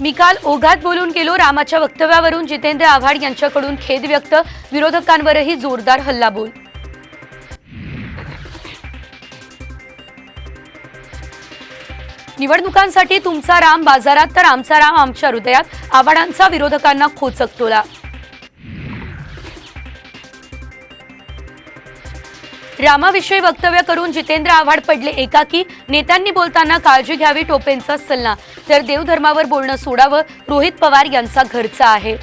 मी काल ओघात बोलून गेलो रामाच्या वक्तव्यावरून जितेंद्र आव्हाड यांच्याकडून खेद व्यक्त विरोधकांवरही जोरदार हल्लाबोल. निवडणुकांसाठी तुमचा राम बाजारात तर आमचा राम आमच्या हृदयात आव्हाडांचा विरोधकांना खोचक टोला रामाविषयी वक्तव्य करून जितेंद्र आव्हाड पडले. एकाकी नेत्यांनी बोलताना काळजी घ्यावी टोपेंचा सल्ला. तर देवधर्मावर बोलणं सोडावं रोहित पवार यांचा घरचा आहे.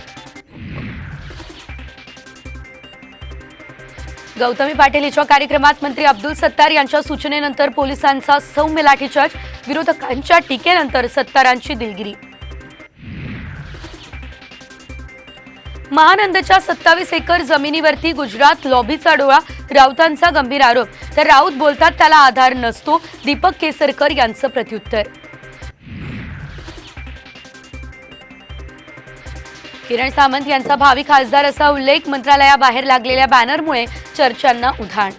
गौतमी पाटील हिच्या कार्यक्रमात मंत्री अब्दुल सत्तार यांच्या सूचनेनंतर पोलिसांचा सौम्य लाठीचार्ज विरोधकांच्या टीकेनंतर सत्तारांची दिलगिरी. महानंदच्या सत्तावीस एकर जमिनीवरती गुजरात लॉबीचा डोळा राऊतांचा गंभीर आरोप. तर राऊत बोलतात त्याला आधार नसतो दीपक केसरकर यांचं प्रत्युत्तर. किरण सामंत यांचा भावी खासदार असा उल्लेख मंत्रालयाबाहेर लागलेल्या बॅनरमुळे चर्चांना उधाण.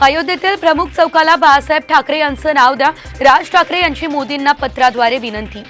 अयोध्येतील प्रमुख चौकाला बाळासाहेब ठाकरे यांचं नाव द्या. राज ठाकरे यांची मोदींना पत्राद्वारे विनंती.